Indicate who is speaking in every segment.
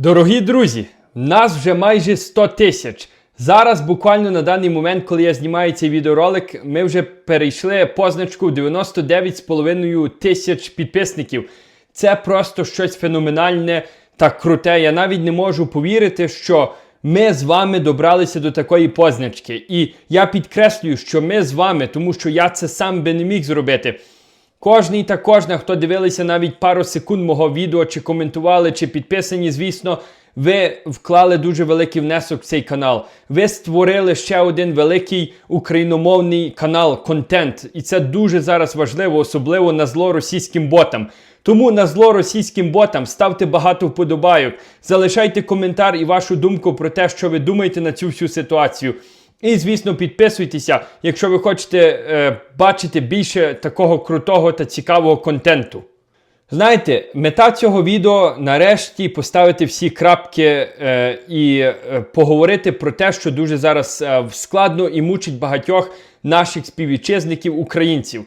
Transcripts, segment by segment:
Speaker 1: Дорогі друзі, нас вже майже 100 тисяч. Зараз, буквально на даний момент, коли я знімаю цей відеоролик, ми вже перейшли позначку 99,5 тисяч підписників. Це просто щось феноменальне та круте. Я навіть не можу повірити, що ми з вами добралися до такої позначки. І я підкреслюю, що ми з вами, тому що я це сам би не міг зробити. Кожний та кожна, хто дивилися навіть пару секунд мого відео, чи коментували, чи підписані, звісно, ви вклали дуже великий внесок в цей канал. Ви створили ще один великий україномовний канал, контент. І це дуже зараз важливо, особливо на зло російським ботам. Тому на зло російським ботам ставте багато вподобайок, залишайте коментар і вашу думку про те, що ви думаєте на цю всю ситуацію. І, звісно, підписуйтеся, якщо ви хочете е, бачити більше такого крутого та цікавого контенту. Знаєте, мета цього відео нарешті поставити всі крапки е, і е, поговорити про те, що дуже зараз е, складно і мучить багатьох наших співвітчизників українців.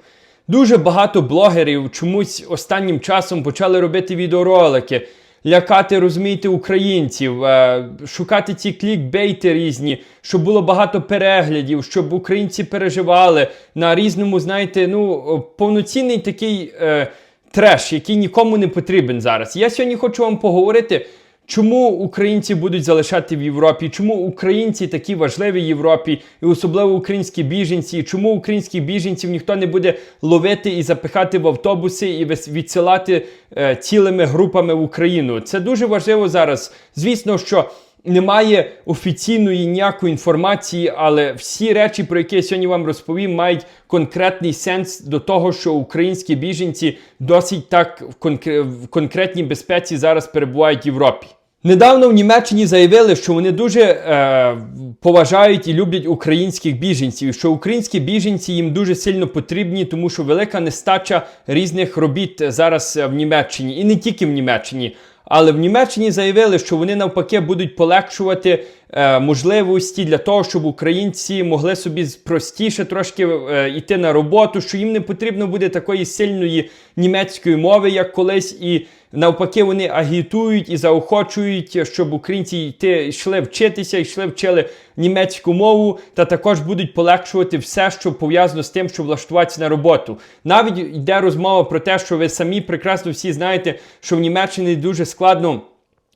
Speaker 1: Дуже багато блогерів чомусь останнім часом почали робити відеоролики, лякати, розумієте, українців, е, шукати ці клікбейти різні, щоб було багато переглядів, щоб українці переживали на різному, знаєте, ну, повноцінний такий е, треш, який нікому не потрібен зараз. Я сьогодні хочу вам поговорити. Чому українці будуть залишати в Європі? Чому українці такі важливі в Європі, і особливо українські біженці? Чому українських біженців ніхто не буде ловити і запихати в автобуси і відсилати е, цілими групами в Україну? Це дуже важливо зараз. Звісно, що немає офіційної ніякої інформації, але всі речі, про які я сьогодні вам розповім, мають конкретний сенс до того, що українські біженці досить так в, конкре- в конкретній безпеці зараз перебувають в Європі. Недавно в Німеччині заявили, що вони дуже е, поважають і люблять українських біженців, що українські біженці їм дуже сильно потрібні, тому що велика нестача різних робіт зараз е, в Німеччині, і не тільки в Німеччині. Але в Німеччині заявили, що вони навпаки будуть полегшувати можливості для того, щоб українці могли собі простіше трошки е, йти на роботу, що їм не потрібно буде такої сильної німецької мови, як колись, і навпаки вони агітують і заохочують, щоб українці йти, йшли вчитися, йшли вчили німецьку мову, та також будуть полегшувати все, що пов'язано з тим, щоб влаштуватися на роботу. Навіть йде розмова про те, що ви самі прекрасно всі знаєте, що в Німеччині дуже складно.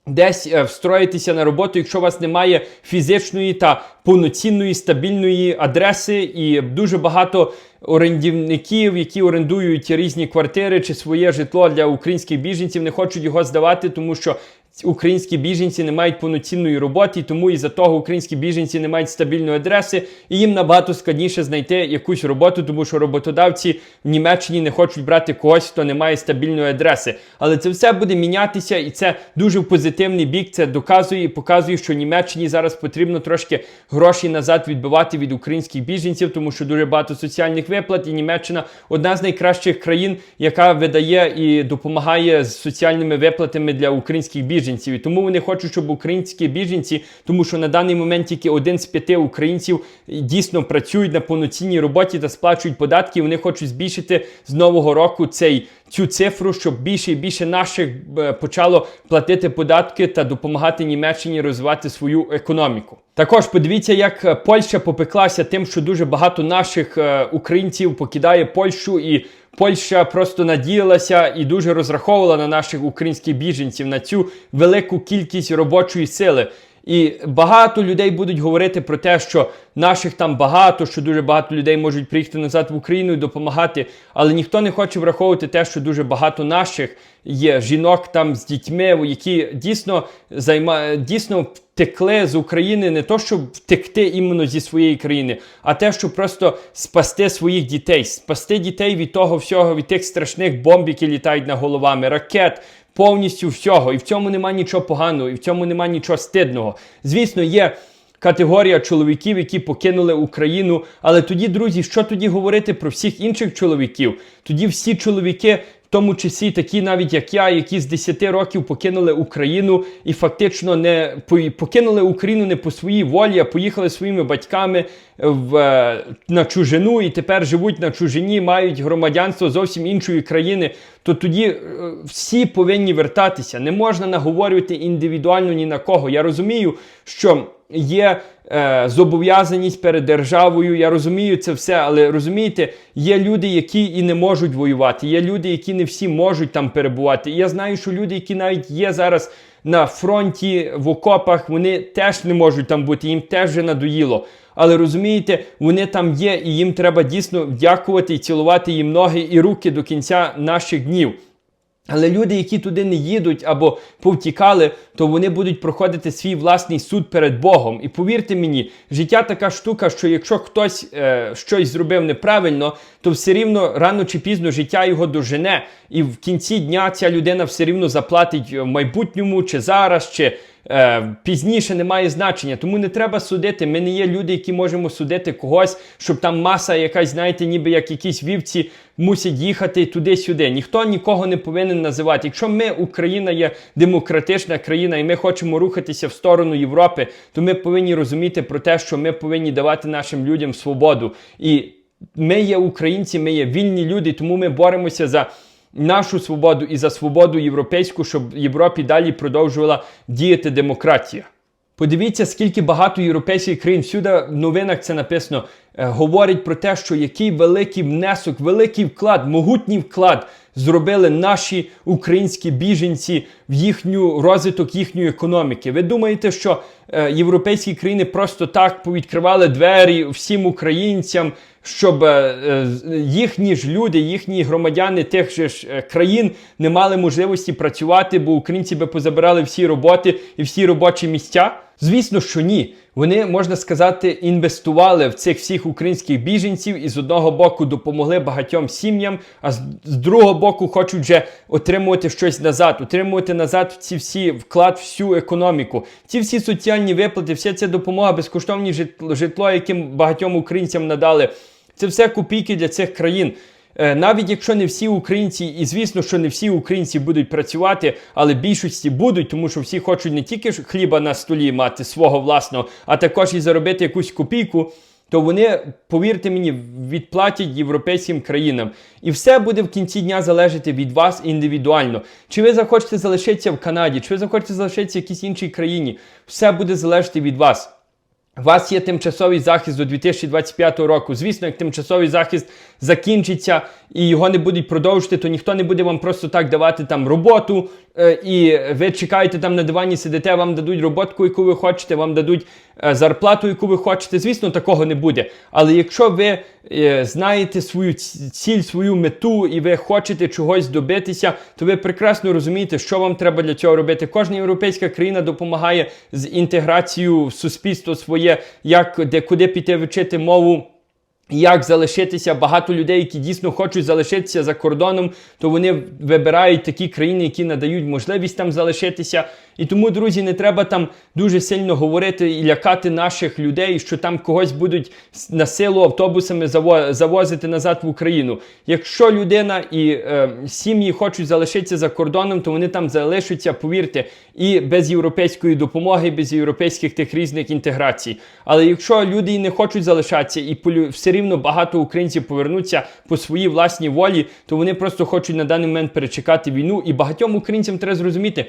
Speaker 1: Десь е, встроїтися на роботу, якщо у вас немає фізичної та повноцінної стабільної адреси, і дуже багато орендівників, які орендують різні квартири чи своє житло для українських біженців, не хочуть його здавати, тому що українські біженці не мають повноцінної роботи, тому із-за того українські біженці не мають стабільної адреси, і їм набагато складніше знайти якусь роботу, тому що роботодавці в Німеччині не хочуть брати когось, хто не має стабільної адреси. Але це все буде мінятися, і це дуже позитивний бік. Це доказує і показує, що Німеччині зараз потрібно трошки грошей назад відбивати від українських біженців, тому що дуже багато соціальних виплат, і Німеччина одна з найкращих країн, яка видає і допомагає з соціальними виплатами для українських біженців. І тому вони хочуть, щоб українські біженці, тому що на даний момент тільки один з п'яти українців дійсно працюють на повноцінній роботі та сплачують податки. І вони хочуть збільшити з нового року цей. Цю цифру, щоб більше і більше наших е, почало платити податки та допомагати Німеччині розвивати свою економіку. Також подивіться, як е, Польща попеклася тим, що дуже багато наших е, українців покидає Польщу, і Польща просто надіялася і дуже розраховувала на наших українських біженців на цю велику кількість робочої сили. І багато людей будуть говорити про те, що наших там багато, що дуже багато людей можуть приїхати назад в Україну і допомагати. Але ніхто не хоче враховувати те, що дуже багато наших є жінок там з дітьми, які дійсно займа... дійсно втекли з України не то, щоб втекти іменно зі своєї країни, а те, щоб просто спасти своїх дітей, спасти дітей від того всього, від тих страшних бомб, які літають над головами, ракет повністю всього. І в цьому нема нічого поганого, і в цьому нема нічого стидного. Звісно, є. Категорія чоловіків, які покинули Україну. Але тоді, друзі, що тоді говорити про всіх інших чоловіків? Тоді всі чоловіки, тому числі такі, навіть як я, які з 10 років покинули Україну і фактично не покинули Україну не по своїй волі, а поїхали своїми батьками в, е, на чужину і тепер живуть на чужині, мають громадянство зовсім іншої країни. То тоді е, всі повинні вертатися. Не можна наговорювати індивідуально ні на кого. Я розумію, що є е, зобов'язаність перед державою. Я розумію це все, але розумієте, є люди, які і не можуть воювати. Є люди, які не всі можуть там перебувати. І я знаю, що люди, які навіть є зараз на фронті в окопах, вони теж не можуть там бути. Їм теж вже надоїло. Але розумієте, вони там є, і їм треба дійсно дякувати і цілувати їм ноги і руки до кінця наших днів. Але люди, які туди не їдуть або повтікали, то вони будуть проходити свій власний суд перед Богом. І повірте мені, життя така штука, що якщо хтось е, щось зробив неправильно, то все рівно рано чи пізно життя його дожене, і в кінці дня ця людина все рівно заплатить в майбутньому, чи зараз, чи е, пізніше немає значення. Тому не треба судити. Ми не є люди, які можемо судити когось, щоб там маса якась, знаєте, ніби як якісь вівці мусять їхати туди-сюди. Ніхто нікого не повинен називати. Якщо ми, Україна, є демократична країна, і ми хочемо рухатися в сторону Європи, то ми повинні розуміти про те, що ми повинні давати нашим людям свободу. І ми є українці, ми є вільні люди, тому ми боремося за нашу свободу і за свободу європейську, щоб Європі далі продовжувала діяти демократія. Подивіться, скільки багато європейських країн всюди в новинах це написано, говорить про те, що який великий внесок, великий вклад, могутній вклад зробили наші українські біженці в їхню розвиток їхньої економіки. Ви думаєте, що е, європейські країни просто так повідкривали двері всім українцям, щоб е, е, їхні ж люди, їхні громадяни тих же ж е, країн не мали можливості працювати, бо українці би позабирали всі роботи і всі робочі місця? Звісно, що ні. Вони, можна сказати, інвестували в цих всіх українських біженців і з одного боку допомогли багатьом сім'ям, а з, другого боку хочуть вже отримувати щось назад, отримувати назад ці всі вклад, всю економіку, ці всі соціальні виплати, вся ця допомога, безкоштовні житло, житло яким багатьом українцям надали. Це все копійки для цих країн. Е, Навіть якщо не всі українці, і звісно, що не всі українці будуть працювати, але більшості будуть, тому що всі хочуть не тільки хліба на столі мати свого власного, а також і заробити якусь копійку, то вони, повірте мені, відплатять європейським країнам. І все буде в кінці дня залежати від вас індивідуально. Чи ви захочете залишитися в Канаді, чи ви захочете залишитися в якійсь іншій країні, все буде залежати від вас. Вас є тимчасовий захист до 2025 року. Звісно, як тимчасовий захист закінчиться і його не будуть продовжувати, то ніхто не буде вам просто так давати там роботу, е, і ви чекаєте там на дивані, сидите, вам дадуть роботку, яку ви хочете, вам дадуть зарплату, яку ви хочете. Звісно, такого не буде. Але якщо ви е, знаєте свою ціль, свою мету, і ви хочете чогось добитися, то ви прекрасно розумієте, що вам треба для цього робити. Кожна європейська країна допомагає з інтеграцією в суспільство своє, як де куди піти вчити мову. Як залишитися? Багато людей, які дійсно хочуть залишитися за кордоном, то вони вибирають такі країни, які надають можливість там залишитися. І тому, друзі, не треба там дуже сильно говорити і лякати наших людей, що там когось будуть на силу автобусами завозити назад в Україну. Якщо людина і е, сім'ї хочуть залишитися за кордоном, то вони там залишаться, повірте, і без європейської допомоги, без європейських тих різних інтеграцій. Але якщо люди і не хочуть залишатися, і полю- все рівно багато українців повернуться по своїй власній волі, то вони просто хочуть на даний момент перечекати війну. І багатьом українцям треба зрозуміти.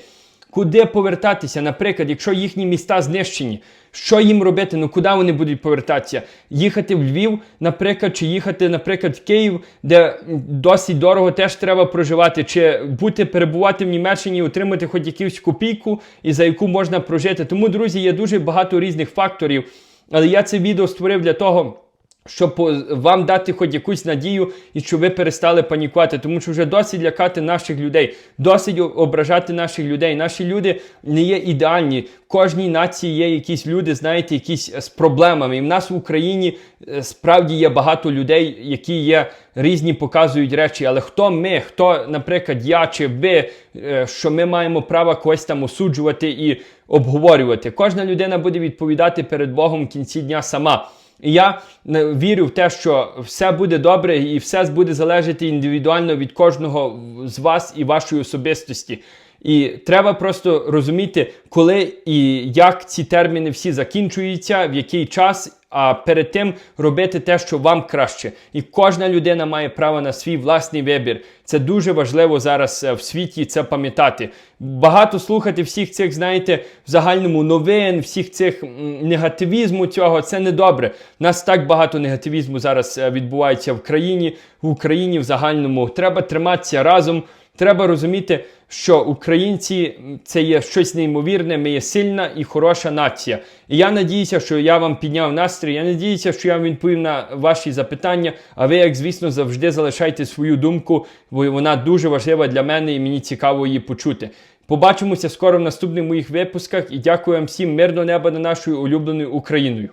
Speaker 1: Куди повертатися, наприклад, якщо їхні міста знищені, що їм робити? Ну куди вони будуть повертатися? Їхати в Львів, наприклад, чи їхати, наприклад, в Київ, де досить дорого теж треба проживати, чи бути перебувати в Німеччині, отримати хоч якусь копійку, і за яку можна прожити. Тому, друзі, є дуже багато різних факторів. Але я це відео створив для того щоб вам дати хоч якусь надію і щоб ви перестали панікувати, тому що вже досить лякати наших людей, досить ображати наших людей. Наші люди не є ідеальні. Кожній нації є якісь люди, знаєте, якісь е, з проблемами. І в нас в Україні е, справді є багато людей, які є різні, показують речі. Але хто ми, хто, наприклад, я чи ви, е, що ми маємо право когось там осуджувати і обговорювати? Кожна людина буде відповідати перед Богом в кінці дня сама. І я е, вірю в те, що все буде добре і все буде залежати індивідуально від кожного з вас і вашої особистості. І треба просто розуміти, коли і як ці терміни всі закінчуються, в який час, а перед тим робити те, що вам краще. І кожна людина має право на свій власний вибір. Це дуже важливо зараз е, в світі це пам'ятати. Багато слухати всіх цих, знаєте, в загальному новин, всіх цих негативізму цього, це не добре. У нас так багато негативізму зараз е, відбувається в країні, в Україні в загальному. Треба триматися разом. Треба розуміти, що українці це є щось неймовірне, ми є сильна і хороша нація. І я надіюся, що я вам підняв настрій. Я надіюся, що я вам відповів на ваші запитання. А ви, як звісно, завжди залишайте свою думку, бо вона дуже важлива для мене і мені цікаво її почути. Побачимося скоро в наступних моїх випусках і дякую вам всім мирного неба над нашою улюбленою Україною.